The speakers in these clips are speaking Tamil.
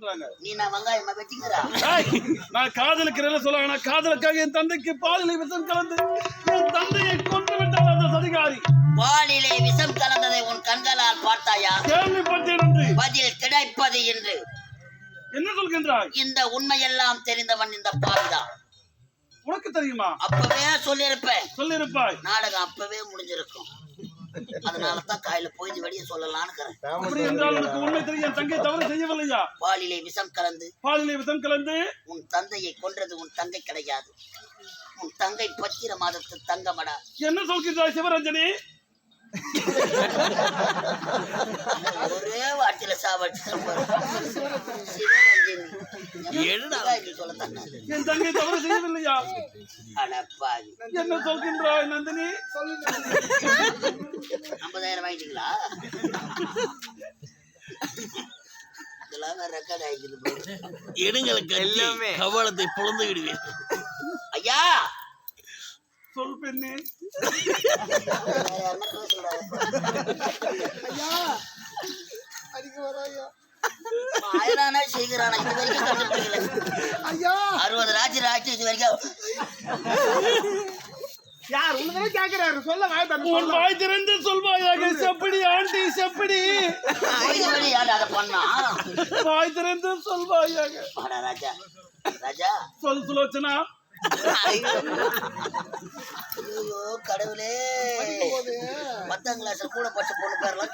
பண்றாங்க நீ நான் வெங்காயமா வெட்டிக்கிறா? ஏய், நான் காதலிக்கிறேன்னு சொல்ல நான் காதலுக்காக என் தந்தைக்கு பாலிலை விஷம் கலந்து என் தந்தையை கொன்று விட்டார் அந்த சதிகாரி. பாலிலே விஷம் கலந்ததை உன் கண்களால் பார்த்தாயா? கேள்விப்பட்டேன் என்று. பதில் கிடைப்பது என்று. என்ன சொல்கின்றாய்? இந்த உண்மையெல்லாம் தெரிந்தவன் இந்த பாவிதான். உனக்கு தெரியுமா? அப்பவே சொல்லியிருப்பேன். சொல்லிருப்பாய் நாடகம் அப்பவே முடிஞ்சிருக்கும். அதனால தான் காயில போய் வெளியே சொல்லலாம்னு என்றால் உண்மை தெரியும் என் தங்கை தவறு செய்யவில்லையா? பாலிலே விஷம் கலந்து பாலிலை விஷம் கலந்து உன் தந்தையை கொன்றது உன் தங்கை கிடையாது. உன் தங்கை பத்திர மாதத்து தங்கமடா. என்ன சொல்கின்றாய் சிவரஞ்சனி? ஒரே வார்த்தையில சாவடிச்சு சிவரஞ்சனி. என் தங்கை தவறு செய்யவில்லையா? என்ன சொல்கின்றாய் நந்தினி? ஐம்பதாயிரம் வாங்கிட்டீங்களா. எடுங்களுக்கு எல்லாமே. கவலத்தை பொழந்து விடுவேன். ஐயா! சொல் பெண்ணே? ஆயிரானா செய்கிறானா இது வரைக்கும் கண்டுபிடிக்கல. அறுபது ராஜ்யம் ராஜ்யம் இது வரைக்கும். யார் கேக்குறாரு. சொல்ல வாய் உன் வாய் திறந்து சொல்வாயாக செப்படி ஆண்டி செப்படி. அதை பண்ணா? வாய் திறந்து சொல்வாயாக வாடா ராஜா. ராஜா. சொல் சுலோச்சனா ஐயோ. கடவுளே. பத்தாம் கிளாஸ்ல கூட படிச்ச பொண்ணு பேரெல்லாம்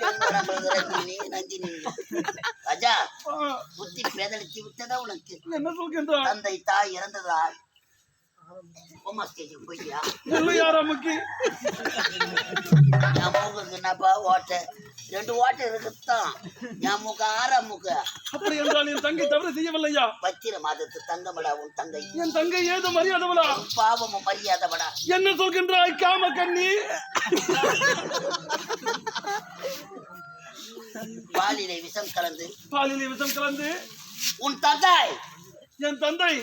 நந்தினி பேதளித்து விட்டதா உனக்கு? என்ன சொல்கின்றாய்? தந்தை தாய் இறந்ததால். கோமா ஸ்டேஜுக்கு போய்யா என் மூக்குக்கு என்னப்பா ஓட்டை? ரெண்டு ஓட்டை இருக்குத்தான். என் மூக்கு ஆறாம் மூக்கு. அப்படி என்றால் என் தங்கை தவறு செய்யவில்லையா? பத்திர மாதத்து தங்கமடா உன் தங்கை. என் தங்கை ஏது மரியாதவளா பாவமும் மரியாதைப்படா என்ன சொல்கின்றாய் காம கண்ணி? பாலிலே விஷம் கலந்து. பாலிலே விஷம் கலந்து. உன் தந்தாய் என் தந்தை.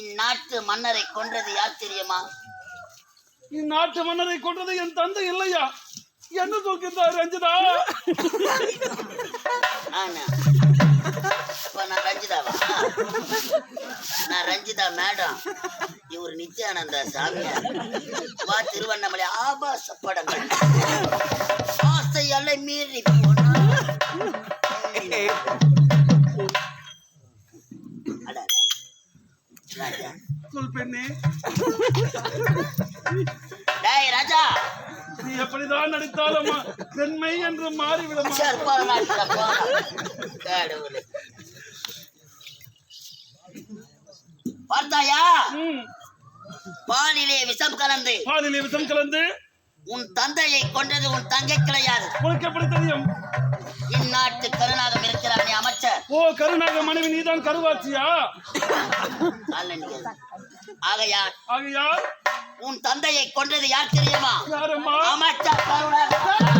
இந்நாட்டு மன்னரை கொன்றது யார் தெரியுமா? இந்நாட்டு மன்னரை கொன்றது என் தந்தை இல்லையா? என்ன சொல்கின்றாய் ரஞ்சிதா? நானா அப்ப நான் ரஞ்சிதாவா? நான் ரஞ்சிதா மேடம். இவர் நித்யானந்தா சாமியார். வா திருவண்ணாமலை ஆபாச படங்கள். ஆசை அலை மீறி போனா. எப்படிதான் நடித்தாலும் பெண்மை என்று மாறிவிடும்? பார்த்தாயா? பாலிலே விஷம் கலந்து பாலிலே விஷம் கலந்து உன் தந்தையை கொன்றது உன் தங்கை கிடையாது. உனக்கு எப்படி தெரியும்? இந்நாட்டு கருணாகம் இருக்கிறானே அமைச்சர். ஓ கருணாக மனைவி நீதான் கருவாச்சியா? அல்ல நீங்க. உன் தந்தையை கொன்றது யார் தெரியுமா? அமைச்சர் பக்கத்துல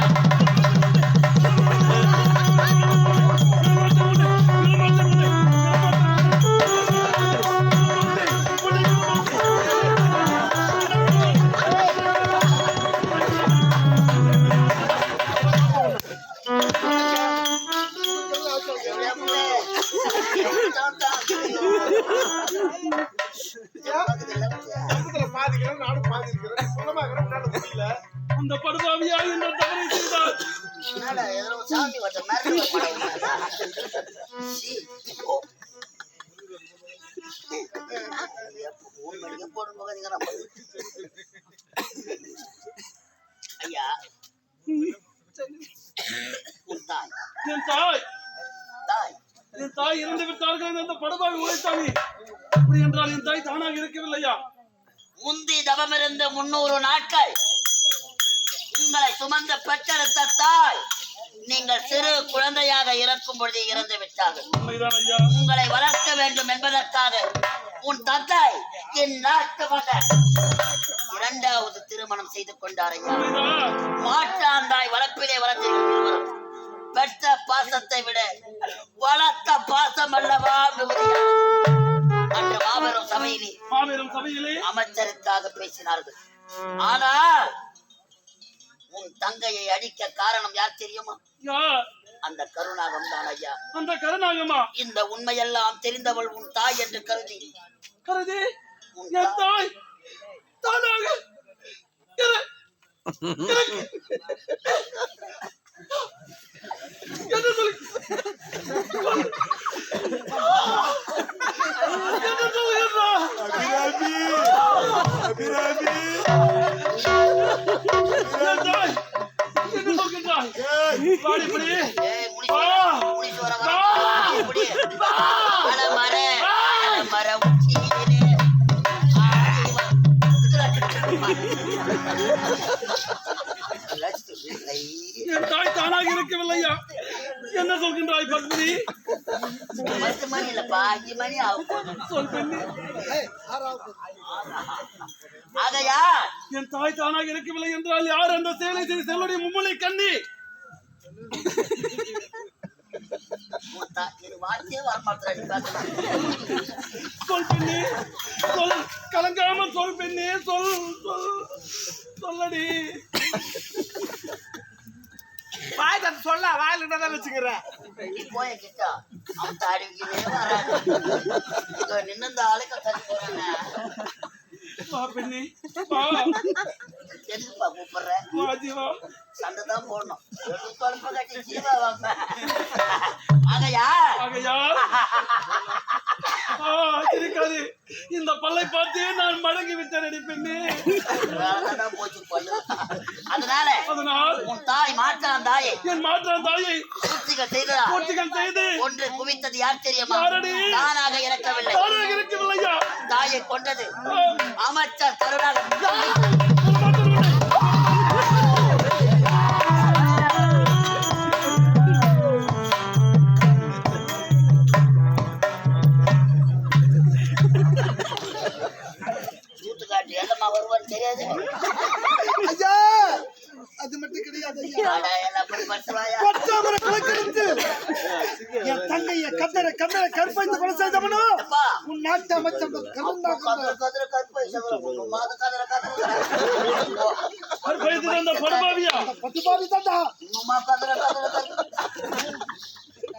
பாதிக்கிறேன் நானும் பாதிக்கிறேன். குணமாக்கிறேன் என்னால முடியல. அந்த படுபாவியா இந்த தவறை செய்தார். ஐயா. உன் தாய். என் தாய். தாய். என் தாய் இறந்து விட்டார்கள் என்று அந்த படுபாவி உழைத்தானே அப்படி என்றால் என் தாய் தானாக இருக்கவில்லையா? முந்தி தவமிருந்து முன்னூறு நாட்கள். உங்களை சுமந்து பெற்றெடுத்த தாய் நீங்கள் சிறு குழந்தையாக இறக்கும் பொழுது இறந்து விட்டார்கள். உங்களை வளர்க்க வேண்டும் என்பதற்காக உன் தந்தை என் நாட்டு மகன் இரண்டாவது திருமணம் செய்து கொண்டார் ஐயா. மாற்றாந்தாய் வளர்ப்பிலே வளர்த்திருக்கிறோம் பெற்ற பாசத்தை விட வளர்த்த பாசம் அல்லவா. அன்று மாபெரும் சபையிலே மாபெரும் சபையிலே அமைச்சருக்காக பேசினார்கள். ஆனால் உன் தங்கையை அடிக்க காரணம் யார் தெரியுமா? அந்த கருணாகம் தான் ஐயா. அந்த கருணாகமா? இந்த உண்மையெல்லாம் தெரிந்தவள் உன் தாய் என்று கருதி. கருதி உன் என் தாய் தானாக எனக்கு- என்ன சொல்லு என்ன சொல்லுகிறா அபிராமி அபிராமி என் தாய் என்ன சொல்கின்றாய் வாடி இப்படி ஏய், முனிசு வா. வர- முனிசு வர வர. இப்படி. அலமர, அலமர உச்சியிலே ஆடி வா. லட்சுமி. என் தாய் தானாக இருக்கவில்லையா? என்ன சொல்கின்றாய் பத்மினி? பத்து மணி இல்லப்பா அஞ்சு மணி ஆகும். போது. சொல் பெண்ணே. ஆகையா? என் தாய் தானாக இருக்கவில்லை என்றால் யார் அந்த சேலை செய்து செல்லுடைய மும்மலை கண்ணி. சொல் பெண்ணே சொல். கலங்காமல் சொல் பெண்ணே சொல் சொல். சொல்லடி. வாய் தட்டு சொல்ல வாயில தான் வச்சுக்கிறேன் போய் கிட்ட அவன் வராது இங்க நின்னு இந்த ஆளுக்கு தள்ளி போறானே எதுக்குப்பா கூப்பிடுற சண்டை தான் போடணும் குழம்பு கட்டி ஜீவா வாங்க ஆகையா இந்த பல்லை பார்த்தே நான் மடங்கி விட்டேன் பெண்ணே? அதனால அதனால் உன் தாய் மாற்றான் தாயை. என் மாற்றான் தாயை. பூர்த்திகள் செய்ததா? பூர்த்திகள் செய்து ஒன்று குவித்தது யார் தெரியுமா? தானாக இறக்கவில்லை. தானாக இருக்கவில்லையா தாயை கொண்டது அமைச்சர் கருணாக தெரியாது. ஐயா அது மட்டும் கிடையாது என் தங்கைய கத்தர கத்தர கற்பைந்து கொலை செய்தவனோ உன் நாட்டு அமைச்சர் கருந்தா கதிர கற்பை தாண்டா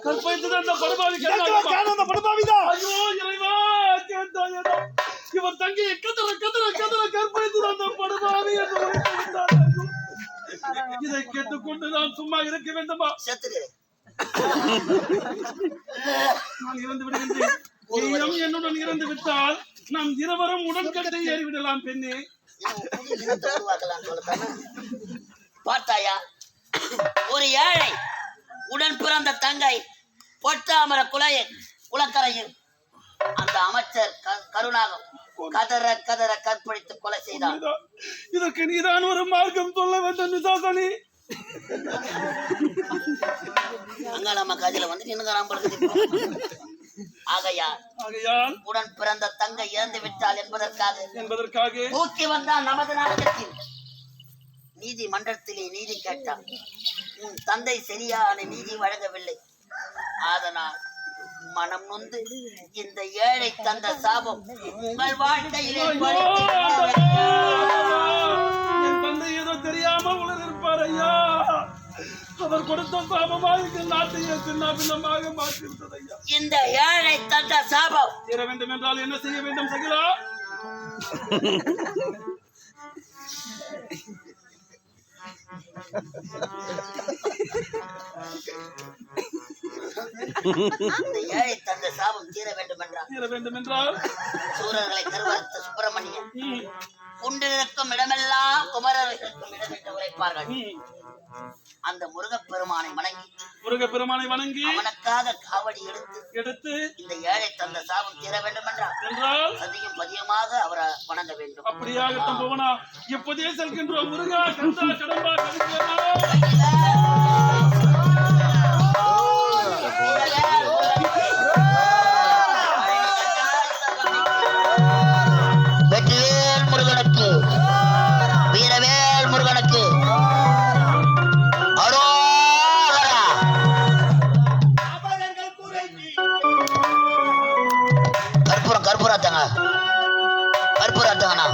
கற்பழித்து அந்த படுபாவி அந்த படுபாவிதான் ஐயோ இறைவா இவன் தங்கி கதற கதற கதற கற்பழித்து படுபாவி என்று. ஐயோ. இதை கேட்டுக்கொண்டு நான் சும்மா இருக்க வேண்டுமா? நான் இறந்து விடுகின்றேன். நீயும் என்னுடன் இறந்து விட்டால் நாம் இருவரும் உடன்கட்டை ஏறிவிடலாம் பெண்ணே. பார்த்தாயா? ஒரு ஏழை உடன் பிறந்த தங்கை பொட்டாமர குலைய குளக்கரையில். அந்த அமைச்சர் கருணாகம். கதற கதற கற்பழித்து கொலை செய்தான் இதா- இதற்கு நீதான் ஒரு மார்க்கம் சொல்ல வேண்டும் நிசாசனி அங்க நம்ம கதையில வந்து நின்னுகிறான் ஆகையா ஆகையால் உடன் பிறந்த தங்கை இறந்து விட்டாள் என்பதற்காக என்பதற்காக தூக்கி வந்தான் நமது நாடகத்தில். நீதிமன்றத்திலே நீதி கேட்டான். உன் தந்தை சரியான நீதி வழங்கவில்லை. அதனால் மனம் நொந்து இந்த ஏழை தந்த சாபம் உங்கள் வாழ்க்கையிலே தந்தை ஏதோ தெரியாம உலர் இருப்பார் ஐயா. அவர் கொடுத்த சாபமாக இந்த நாட்டையே சின்ன பின்னமாக மாற்றிவிட்டது ஐயா. இந்த ஏழை தந்த சாபம் தீர வேண்டும் என்றால் என்ன செய்ய வேண்டும் சகிலா? இந்த ஏழை தந்த சாபம் தீர வேண்டும் என்றார் தீர வேண்டும் என்றால் சூரர்களை கருவறுத்த சுப்பிரமணியன் ம், குண்டிருக்கும் இடமெல்லாம் குமரர் இருக்கும் இடம் என்று உரைப்பார்கள். ம். அந்த முருகப்பெருமானை வணங்கி முருகப் பெருமானை வணங்கி அவனுக்காக காவடி எடுத்து எடுத்து இந்த ஏழை தந்த சாபம் தீர வேண்டும் என்றார் என்றால்? சதியும் பதியமாக அவரை வணங்க வேண்டும். அப்படியாகட்டும் போவனா இப்போதே செல்கின்றோம் முருகா கந்தா கடம்பா கற்பூராத்தங்க. கற்பூராத்தங்கண்ணா.